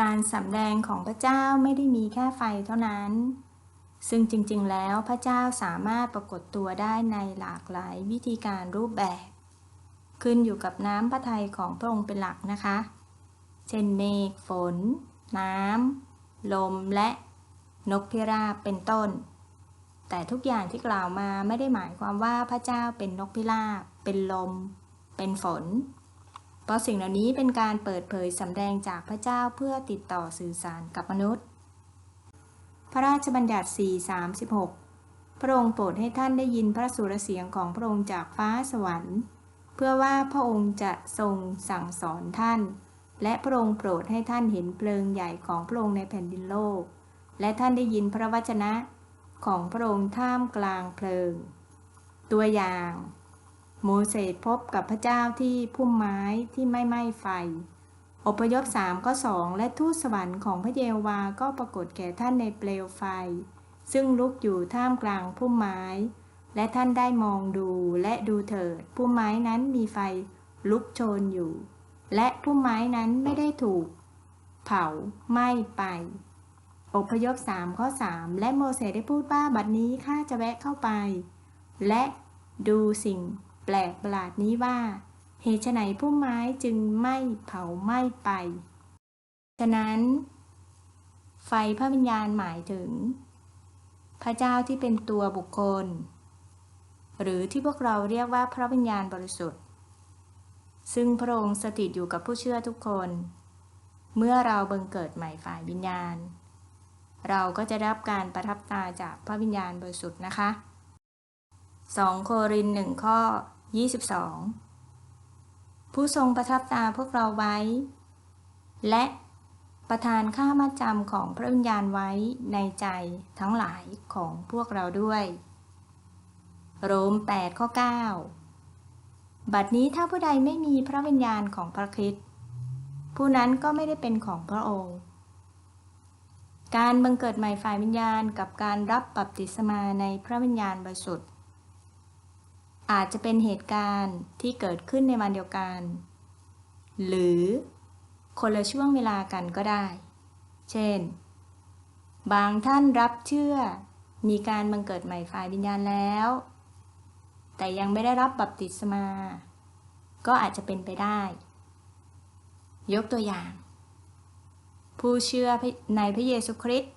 การสำแดงของพระเจ้าไม่ได้มีแค่ไฟเท่านั้น ซึ่งจริงๆ แล้วพระเจ้าสามารถปรากฏตัวได้ในหลากหลายวิธีการรูปแบบ ขึ้นอยู่กับน้ำพระทัยของพระองค์เป็นหลักนะคะ เช่นเมฆฝน น้ำลมและนกพิราบเป็นต้น แต่ทุกอย่างที่กล่าวมาไม่ได้หมายความว่าพระเจ้าเป็นนกพิราบ เป็นลม เป็นฝน เพราะสิ่งเหล่านี้เป็นการเปิดเผยสำแดงจากพระเจ้าเพื่อติดต่อสื่อสารกับมนุษย์ พระราชบัญญัติ 436 พระองค์โปรดให้ท่านได้ยินพระสุรเสียงของพระองค์จากฟ้าสวรรค์ เพื่อว่าพระองค์จะทรงสั่งสอนท่าน และพระองค์โปรดให้ท่านเห็นเพลิงใหญ่ของพระองค์ในแผ่นดินโลก และท่านได้ยินพระวจนะของพระองค์ท่ามกลางเพลิง ตัวอย่าง โมเสสพบกับพระเจ้าที่พุ่มไม้ที่ไม่ไหม้ไฟ อพยพสามก็สองและทูตสวรรค์ของพระเยโฮวาก็ปรากฏแก่ท่านในเปลวไฟ ซึ่งลุกอยู่ท่ามกลางพุ่มไม้ และท่านได้มองดูและดูเถิดพุ่มไม้นั้นมีไฟลุกโชนอยู่ และพุ่มไม้นั้นไม่ได้ถูก เผาไหม้ไป อพยพสามข้อสามและโมเสสได้พูดว่าบัดนี้ข้าจะแวะเข้าไป และดูสิ่ง แปลกประหลาดนี้ว่า เหตุไฉนพุ่มไม้จึงไม่เผาไหม้ไป ฉะนั้น ไฟพระวิญญาณหมายถึง พระเจ้าที่เป็นตัวบุคคล หรือที่พวกเราเรียกว่าพระวิญญาณบริสุทธิ์ ซึ่งพระองค์สถิตอยู่กับผู้เชื่อทุกคน เมื่อเราเบังเกิดใหม่ฝ่ายวิญญาณ เราก็จะรับการประทับตาจากพระวิญญาณบริสุทธิ์นะคะ 2 โครินหนึ่งข้อ 22 ผู้ทรงประทับตาพวกเราไว้ และประทานค่ามัดจำของพระวิญญาณไว้ในใจทั้งหลายของพวกเราด้วย โรม 8 ข้อ 9 บัดนี้ถ้าผู้ใดไม่มีพระวิญญาณของพระคริสต์ผู้นั้นก็ไม่ได้เป็นของพระองค์ การบังเกิดใหม่ฝ่ายวิญญาณกับการรับบัพติศมาในพระวิญญาณบริสุทธิ์ อาจจะเป็นเหตุการณ์ที่เกิดขึ้นในวันเดียวกัน หรือคนละช่วงเวลากันก็ได้ เช่น บางท่านรับเชื่อ มีการบังเกิดใหม่ฝ่ายวิญญาณแล้ว แต่ยังไม่ได้รับบัพติศมา ก็อาจจะเป็นไปได้ ยกตัวอย่าง ผู้เชื่อในพระเยซูคริสต์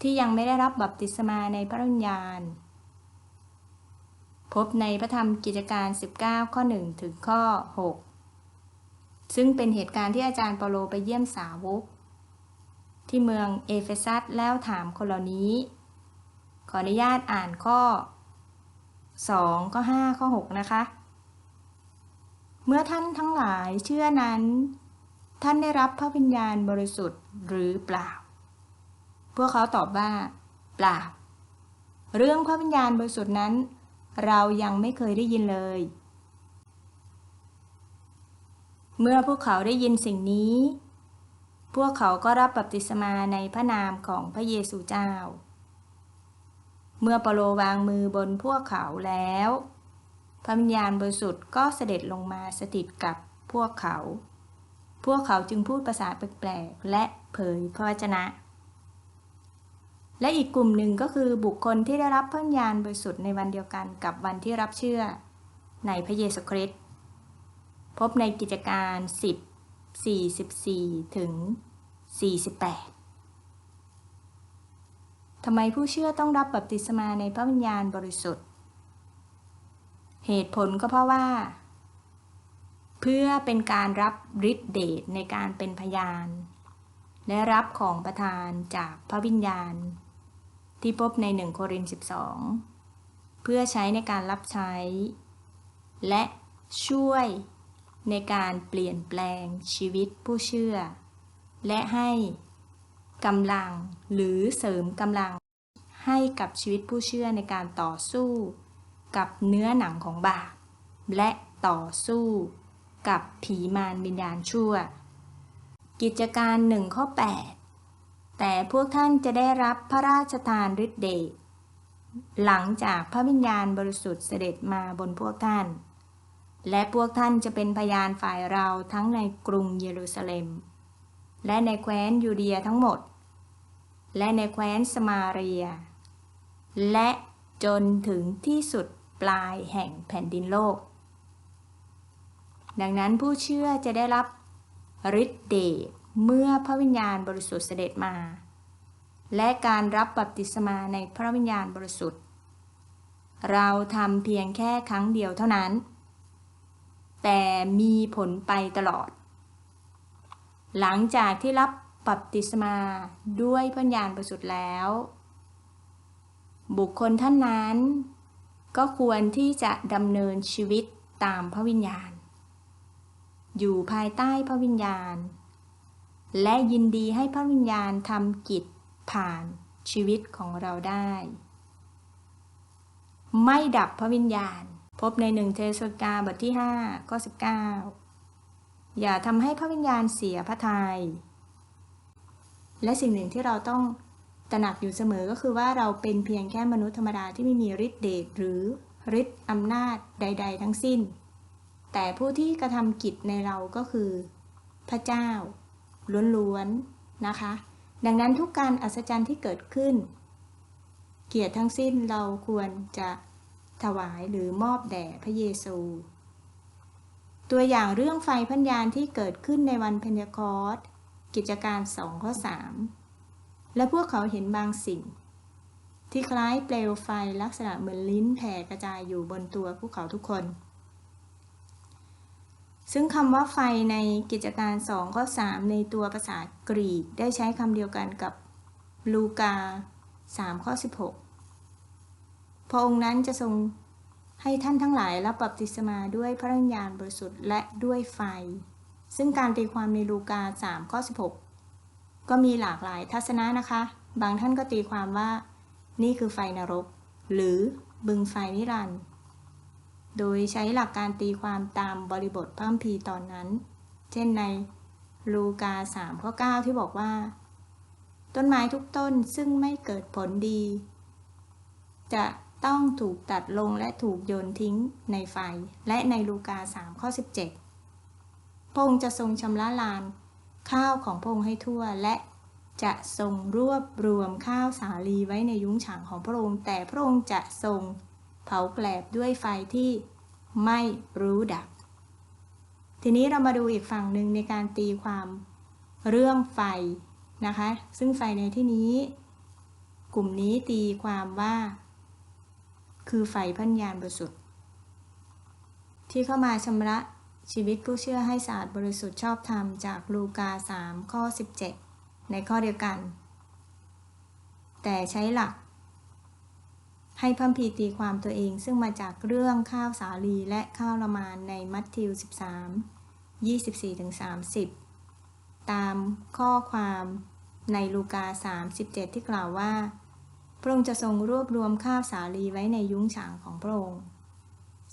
ที่ยังไม่ได้รับบัพติศมาในพระวิญญาณ พบในพระธรรมกิจการ 19 ข้อ 1 ถึงข้อ 6 ซึ่งเป็นเหตุการณ์ที่อาจารย์เปโลไปเยี่ยมสาวก ที่เมืองเอเฟซัสแล้วถามคนเหล่านี้ ขออนุญาตอ่านข้อ 2 ข้อ 5 ข้อ 6 นะคะ เมื่อท่านทั้งหลายเชื่อนั้น ท่านได้รับพระวิญญาณบริสุทธิ์หรือเปล่า พวกเขาตอบว่า เปล่า เรื่องพระวิญญาณบริสุทธิ์นั้น เรายังไม่เคยได้ยินเลย เมื่อพวกเขาได้ยินสิ่งนี้ พวกเขาก็รับบัพติศมาในพระนามของพระเยซูเจ้า เมื่อเปโลวางมือบนพวกเขาแล้ว พระวิญญาณบริสุทธิ์ก็เสด็จลงมาสถิตกับพวกเขา พวกเขาจึงพูดภาษาแปลกๆและเผยพระวจนะ และอีกกลุ่มหนึ่งก็คือบุคคลที่ได้รับพระวิญญาณบริสุทธิ์ในวันเดียวกันกับวันที่รับเชื่อในพระเยซูคริสต์พบในกิจการ 10 44 ถึง 48 ทำไมผู้เชื่อต้องรับบัพติศมาในพระวิญญาณบริสุทธิ์ เหตุผลก็เพราะว่า เพื่อเป็นการรับฤทธิเดชในการเป็นพยาน และรับของประทานจากพระวิญญาณ ที่พบใน 1 โครินธ์12 เพื่อใช้ในการรับใช้ และช่วยในการเปลี่ยนแปลงชีวิตผู้เชื่อ และให้กำลังหรือเสริมกำลังให้กับชีวิตผู้เชื่อในการต่อสู้กับเนื้อหนังของบาปและต่อสู้กับผีมารวิญญาณชั่ว กิจการหนึ่งข้อ 8 แต่พวกท่านจะได้รับพระราชทานฤทธิเดชหลังจากพระวิญญาณบริสุทธิ์เสด็จมาบนพวกท่าน และพวกท่านจะเป็นพยานฝ่ายเราทั้งในกรุงเยรูซาเล็ม และในแคว้นยูเดียทั้งหมด และในแคว้นสมาเรีย และจนถึงที่สุดปลายแห่งแผ่นดินโลก ดังนั้นผู้เชื่อจะได้รับฤทธิเดช เมื่อพระวิญญาณบริสุทธิ์เสด็จมา และการรับบัพติศมาในพระวิญญาณบริสุทธิ์ เราทำเพียงแค่ครั้งเดียวเท่านั้น แต่มีผลไปตลอด หลังจากที่รับบัพติศมาด้วยพระวิญญาณบริสุทธิ์แล้ว บุคคลท่านนั้น ก็ควรที่จะดำเนินชีวิตตามพระวิญญาณ อยู่ภายใต้พระวิญญาณ และยินดีให้พระวิญญาณทำกิจผ่านชีวิตของเราได้ ไม่ดับพระวิญญาณ พบในหนึ่งเทสกาบทที่5ข้อ19 อย่าทำให้พระวิญญาณเสียพระทยัยและสิ่งหนึ่งที่เราต้องตระหนักอยู่เสมอก็คือว่าเราเป็นเพียงแค่มนุษย์ธรรมดาที่ไม่มีฤทธิ์เดชหรือฤทธิ์อำนาจใด ๆ ทั้งสิ้น แต่ผู้ที่กระทำกิจในเราก็คือ พระเจ้า ล้วนๆนะคะ ดังนั้นทุกการอัศจรรย์ที่เกิดขึ้น เกียรติทั้งสิ้นเราควรจะถวายหรือมอบแด่พระเยซู ตัวอย่างเรื่องไฟพัญญาณที่เกิดขึ้นในวันเพนเทคอสกิจการ2ข้อ3และพวกเขาเห็นบางสิ่ง ที่คล้ายเปลวไฟลักษณะเหมือนลิ้นแผ่กระจายอยู่บนตัวพวกเขาทุกคน ซึ่งคำว่าไฟในกิจการ 2 ข้อ 3 ในตัวภาษากรีกได้ใช้คำเดียวกันกับลูกา 3 ข้อ 16 พระองค์นั้นจะทรงให้ท่านทั้งหลายรับบัพติศมาด้วยพระวิญญาณบริสุทธิ์และด้วยไฟ ซึ่งการตีความในลูกา 3 ข้อ 16 ก็มีหลากหลายทัศนะนะคะ บางท่านก็ตีความว่า นี่คือไฟนรก หรือบึงไฟนิรันดร์ โดยใช้หลักการตีความตามบริบทพระคัมภีร์ตอนนั้น เช่นในลูกา3ข้อ9ที่บอกว่า ต้นไม้ทุกต้นซึ่งไม่เกิดผลดี จะต้องถูกตัดลงและถูกโยนทิ้งในไฟ และในลูกา3ข้อ17 พระองค์จะทรงชำระลานข้าวของพระองค์ให้ทั่วและจะทรงรวบรวมข้าวสาลีไว้ในยุ้งฉางของพระองค์ แต่พระองค์จะทรง เผาแกลบด้วยไฟที่ไม่รู้ดับ ทีนี้เรามาดูอีกฝั่งหนึ่งในการตีความเรื่องไฟนะคะ ซึ่งไฟในที่นี้ กลุ่มนี้ตีความว่า คือไฟพันยานบริสุทธิ์ ที่เข้ามาชำระชีวิตผู้เชื่อให้สะอาดบริสุทธิ์ชอบธรรมจากลูกา 3 ข้อ 17 ในข้อเดียวกัน แต่ใช้หลัก ให้พัมพีตีความตัวเองซึ่งมาจากเรื่องข้าวสาลีและข้าวละมานในมัทธิว 13 24-30 ตามข้อความในลูกา 37 ที่กล่าวว่า พระองค์จะทรงรวบรวมข้าวสาลีไว้ในยุ้งฉางของพระองค์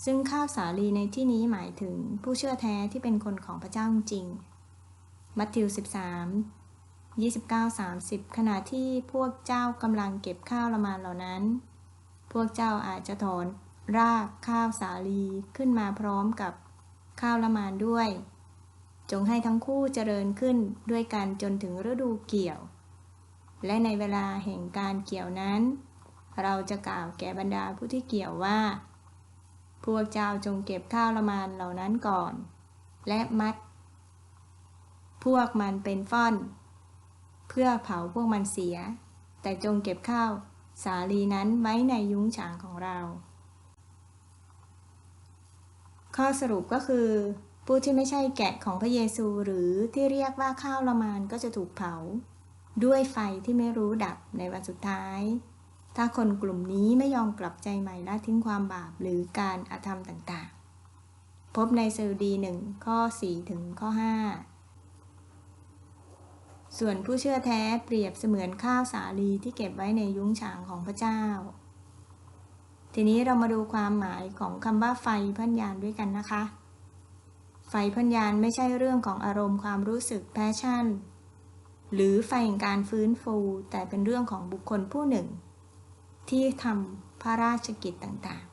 ซึ่งข้าวสาลีในที่นี้หมายถึงผู้เชื่อแท้ที่เป็นคนของพระเจ้าจริง มัทธิว 13 29 30 ขณะที่พวกเจ้ากำลังเก็บข้าวละมานเหล่านั้น พวกเจ้าอาจจะถอนรากข้าวสาลีขึ้นมาพร้อมกับข้าวละมานด้วย จงให้ทั้งคู่เจริญขึ้นด้วยกันจนถึงฤดูเกี่ยว และในเวลาแห่งการเกี่ยวนั้น เราจะกล่าวแก่บรรดาผู้ที่เกี่ยวว่า พวกเจ้าจงเก็บข้าวละมานเหล่านั้นก่อน และมัด พวกมันเป็นฟ่อน เพื่อเผาพวกมันเสีย แต่จงเก็บข้าว สาลีนั้นไว้ในยุ้งฉางของเรา ข้อสรุปก็คือ ผู้ที่ไม่ใช่แกะของพระเยซูหรือที่เรียกว่าข้าวละมานก็จะถูกเผา ด้วยไฟที่ไม่รู้ดับในวันสุดท้าย ถ้าคนกลุ่มนี้ไม่ยอมกลับใจใหม่และทิ้งความบาปหรือการอาธรรมต่างๆ พบในสดุดีหนึ่งข้อ 4 ถึงข้อ 5 ส่วนผู้เชื่อแท้เปรียบเสมือนข้าวสาลีที่เก็บไว้ในยุ้งฉางของพระเจ้า ทีนี้เรามาดูความหมายของคำว่าไฟพันยานด้วยกันนะคะ ไฟพันยานไม่ใช่เรื่องของอารมณ์ความรู้สึกแพชชั่น หรือไฟแห่งการฟื้นฟู แต่เป็นเรื่องของบุคคลผู้หนึ่ง ที่ทำพระราชกิจต่าง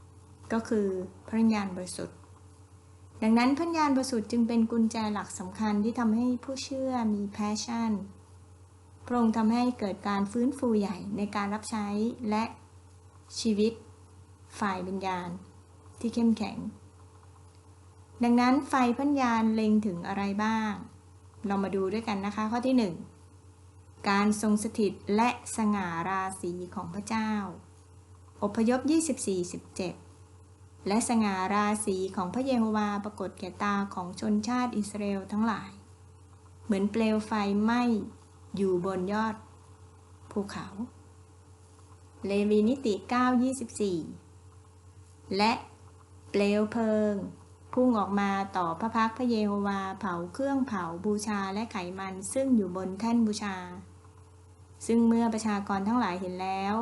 ๆ ก็คือพระญาณบริสุทธิ์ ดังนั้นพัญญาณบริสุทธิ์จึงเป็นกุญแจหลักสำคัญที่ทำให้ผู้เชื่อมีแพชชั่น พระองค์ทำให้เกิดการฟื้นฟูใหญ่ในการรับใช้และชีวิต ฝ่ายวิญญาณที่เข้มแข็ง ดังนั้นไฟพัญญาณเล็งถึงอะไรบ้าง เรามาดูด้วยกันนะคะข้อที่ 1 การทรงสถิตและสง่าราศีของพระเจ้า อพยพ 24-17 และสง่าราศีของพระเยโฮวาปรากฏแก่ตาของชนชาติอิสราเอลทั้งหลาย เหมือนเปลวไฟไหม้อยู่บนยอดภูเขา เลวีนิติ 9:24 และเปลวเพลิง พุ่งออกมาต่อพระพักพระเยโฮวาเผาเครื่องเผาบูชาและไขมันซึ่งอยู่บนแท่นบูชา ซึ่งเมื่อประชากรทั้งหลายเห็นแล้ว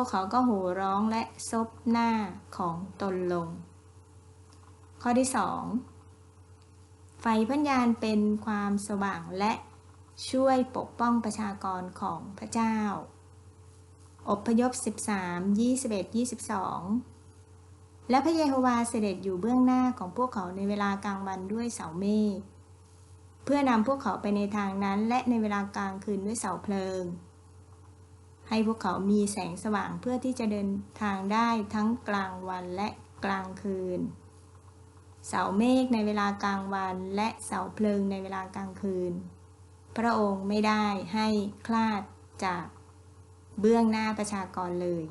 วกเขาก็โห่ร้องและซบหน้าของตนลง ข้อที่2ไฟพัญญาณเป็นความสว่างและช่วยปกป้องประชากรของพระเจ้า อพยพ 13 21 22 และพระเยโฮวาเสด็จอยู่เบื้องหน้าของพวกเขาในเวลากลางวันด้วยเสาเมฆเพื่อนำพวกเขาไปในทางนั้นและในเวลากลางคืนด้วยเสาเพลิง ให้พวกเขามีแสงสว่างเพื่อที่จะเดินทางได้ทั้งกลางวันและกลางคืน เสาเมฆในเวลากลางวันและเสาเพลิงในเวลากลางคืน พระองค์ไม่ได้ให้คลาดจากเบื้องหน้าประชากรเลย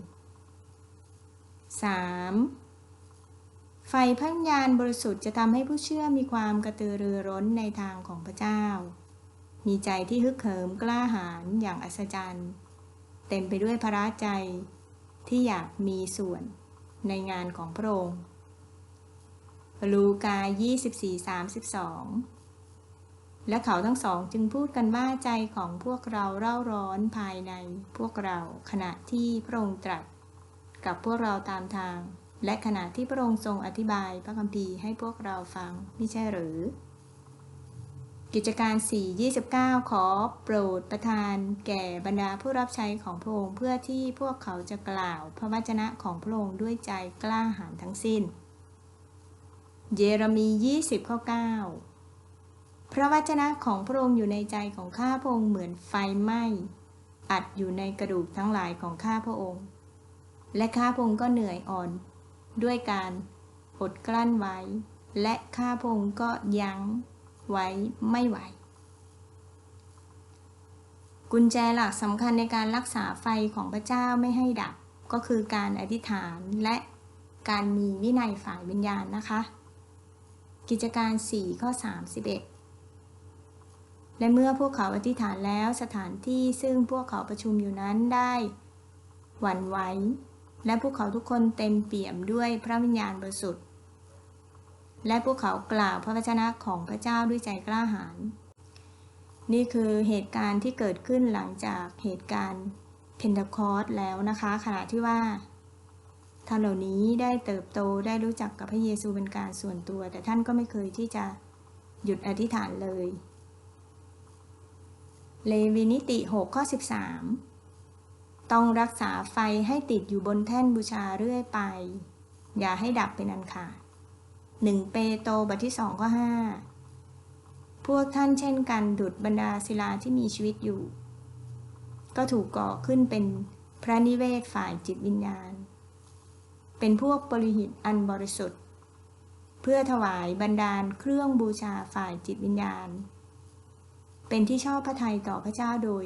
3. ไฟพัญญาณบริสุทธิ์จะทำให้ผู้เชื่อมีความกระตือรือร้นในทางของพระเจ้า มีใจที่ฮึกเหิมกล้าหาญอย่างอัศจรรย์ เต็มไปด้วยพระราใจที่อยากมีส่วนในงานของพระองค์ลูกา 24-32 และเขาทั้งสองจึงพูดกันว่าใจของพวกเราเร่าร้อนภายในพวกเราขณะที่พระองค์ตรัสกับพวกเราตามทาง และขณะที่พระองค์ทรงอธิบายพระคัมภีร์ให้พวกเราฟังไม่ใช่หรือ กิจการ 4.29 ขอโปรดประทานแก่บรรดาผู้รับใช้ของพระองค์เพื่อที่พวกเขาจะกล่าวพระวจนะของพระองค์ด้วยใจกล้าหาญทั้งสิ้น เยเรมี 20 ข้อ 9 พระวจนะของพระองค์อยู่ในใจของข้าพระองค์เหมือนไฟไหม้อัดอยู่ในกระดูกทั้งหลายของข้าพระองค์ และข้าพระองค์ก็เหนื่อยอ่อน ด้วยการอดกลั้นไว้ และข้าพระองค์ก็ยั้ง ไว้ไม่ไหว กุญแจหลักสำคัญในการรักษาไฟของพระเจ้าไม่ให้ดับ ก็คือการอธิษฐานและการมีวินัยฝ่ายวิญญาณนะคะ กิจการ 4 ข้อ 31 และเมื่อพวกเขาอธิษฐานแล้วสถานที่ซึ่งพวกเขาประชุมอยู่นั้นได้หวั่นไหวและพวกเขาทุกคนเต็มเปี่ยมด้วยพระวิญญาณบริสุทธิ์ และพวกเขากล่าวพระวจนะของพระเจ้าด้วยใจกล้าหาญนี่คือเหตุการณ์ที่เกิดขึ้นหลังจากเหตุการณ์เพนทคอสแล้วนะคะ ขณะที่ว่าท่านเหล่านี้ได้เติบโตได้รู้จักกับพระเยซูเป็นการส่วนตัว แต่ท่านก็ไม่เคยที่จะหยุดอธิษฐานเลย เลวีนิติ 6 ข้อ 13 ต้องรักษาไฟให้ติดอยู่บนแท่นบูชาเรื่อยไป อย่าให้ดับเป็นอันขาด หนึ่งเปโตรบทที่สองข้อห้าพวกท่านเช่นกันดุดบรรดาศิลาที่มีชีวิตอยู่ ก็ถูกก่อขึ้นเป็นพระนิเวศฝ่ายจิตวิญญาณ เป็นพวกบริหิตอันบริสุทธิ์ เพื่อถวายบรรดาลเครื่องบูชาฝ่ายจิตวิญญาณ เป็นที่ชอบพระทัยต่อพระเจ้าโดย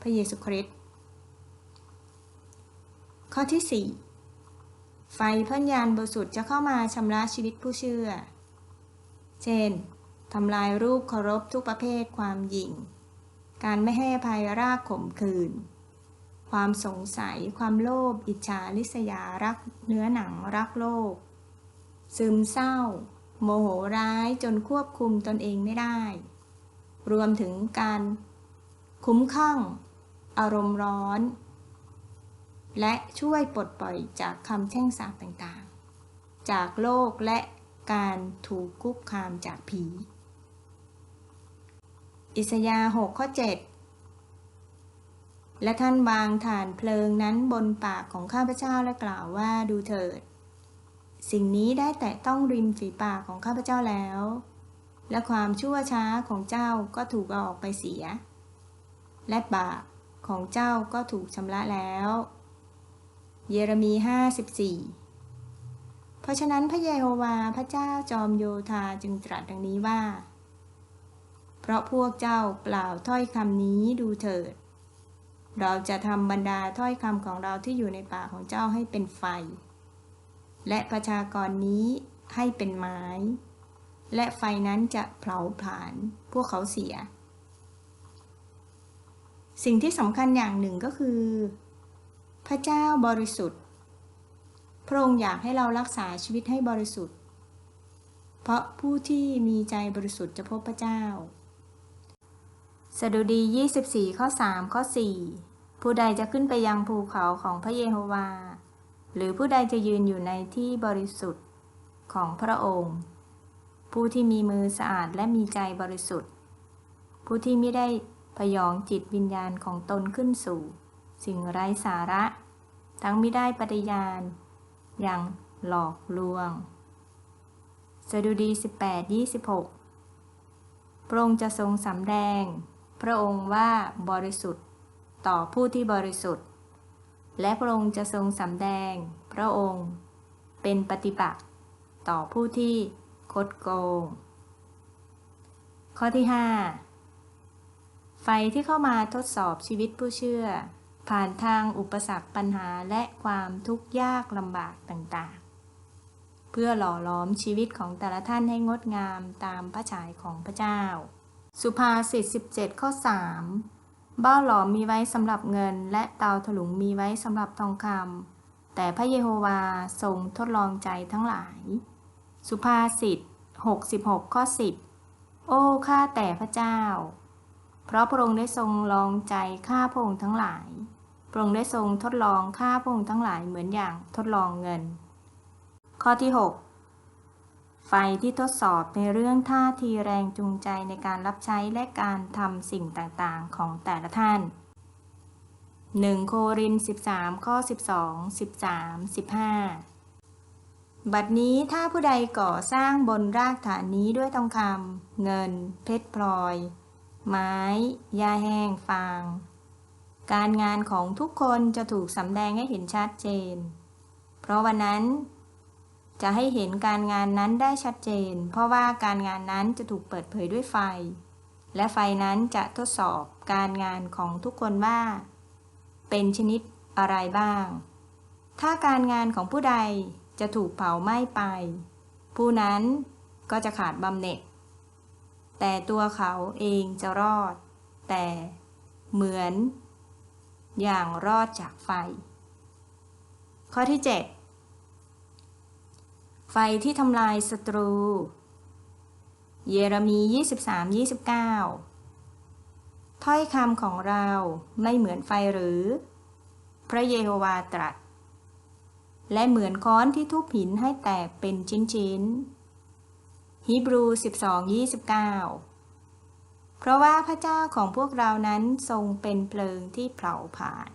พระเยซูคริสต์ข้อที่4 ไฟพัญญาณบริสุทธิ์จะเข้ามาชำระชีวิตผู้เชื่อ เช่น ทำลายรูปเคารพทุกประเภทความหยิ่ง การไม่ให้อภัยรากข่มขืนความสงสัย ความโลภ อิจฉาริษยา รักเนื้อหนัง รักโลก ซึมเศร้า โมโหร้ายจนควบคุมตนเองไม่ได้ รวมถึงการ คุ้มข้างอารมณ์ร้อน และช่วยปลดปล่อยจากคำแช่งสาปต่างๆ จากโลกและการถูกคุกคามจากผี อิสยาห์6ข้อ 7 และท่านวางฐานเพลิงนั้นบนปากของข้าพเจ้าและกล่าวว่าดูเถิด สิ่งนี้ได้แตะต้องริมฝีปากของข้าพเจ้าแล้ว และความชั่วช้าของเจ้าก็ถูกเอาออกไปเสีย และบาปของเจ้าก็ถูกชำระแล้ว เยเรมี54เพราะฉะนั้นพระเยโฮวาพระเจ้าจอมโยธาจึงตรัสดังนี้ว่า เพราะพวกเจ้ากล่าวถ้อยคำนี้ดูเถิด เราจะทำบรรดาถ้อยคำของเราที่อยู่ในปากของเจ้าให้เป็นไฟ และประชากรนี้ให้เป็นไม้ และไฟนั้นจะเผาผลาญพวกเขาเสีย สิ่งที่สำคัญอย่างหนึ่งก็คือ พระเจ้าบริสุทธิ์ พระองค์อยากให้เรารักษาชีวิตให้บริสุทธิ์ เพราะผู้ที่มีใจบริสุทธิ์จะพบพระเจ้า สดุดี 24 ข้อ 3 ข้อ 4 ผู้ใดจะขึ้นไปยังภูเขาของพระเยโฮวา หรือผู้ใดจะยืนอยู่ในที่บริสุทธิ์ของพระองค์ ผู้ที่มีมือสะอาดและมีใจบริสุทธิ์ ผู้ที่ไม่ได้พยองจิตวิญญาณของตนขึ้นสู่ สิ่งไร้สาระ ทั้งไม่ได้ปฏิญาณ อย่างหลอกลวง สดุดี 18 26 พระองค์จะทรงสำแดง พระองค์ว่าบริสุทธิ์ต่อผู้ที่บริสุทธิ์ และพระองค์จะทรงสำแดง พระองค์เป็นปฏิบัติต่อผู้ที่คดโกง ข้อที่ 5 ไฟที่เข้ามาทดสอบชีวิตผู้เชื่อ ผ่านทางอุปสรรคปัญหาและความทุกข์ยากลำบากต่างๆ เพื่อหล่อล้อมชีวิตของแต่ละท่านให้งดงามตามพระฉายของพระเจ้า สุภาษิต17 ข้อ3บ้าหลอมมีไว้สำหรับเงิน และเตาถลุงมีไว้สำหรับทองคำแต่พระเยโฮวาทรงทดลองใจทั้งหลาย สุภาษิต66 ข้อ 10 โอ้ข้าแต่พระเจ้า เพราะพระองค์ได้ทรงลองใจข้าพระองค์ทั้งหลาย พระองค์ได้ทรงทดลองข้าพระองค์ทั้งหลายเหมือนอย่างทดลองเงิน ข้อที่ 6 ไฟที่ทดสอบในเรื่องท่าทีแรงจูงใจในการรับใช้และการทำสิ่งต่างๆของแต่ละท่าน 1 โคริน 13 ข้อ 12 13 15บัดนี้ถ้าผู้ใดก่อสร้างบนรากฐานนี้ด้วยทองคำเงิน เพชรพลอย ไม้ ยาแห้งฟาง การงานของทุกคนจะถูกสำแดงให้เห็นชัดเจน เพราะวันนั้น จะให้เห็นการงานนั้นได้ชัดเจน เพราะว่าการงานนั้นจะถูกเปิดเผยด้วยไฟ และไฟนั้นจะทดสอบการงานของทุกคนว่า เป็นชนิดอะไรบ้าง ถ้าการงานของผู้ใดจะถูกเผาไหม้ไป ผู้นั้นก็จะขาดบำเหน็จ แต่ตัวเขาเองจะรอด แต่เหมือน อย่างรอดจากไฟ ข้อที่ 7 ไฟที่ทำลายศัตรู เยเรมี 23 29 ถ้อยคำของเราไม่เหมือนไฟหรือ พระเยโฮวาตรัส และเหมือนค้อนที่ทุบหินให้แตกเป็นชิ้นๆฮีบรู 12 29 เพราะว่าพระเจ้าของพวกเรานั้นทรงเป็นเพลิงที่เผาผลาญ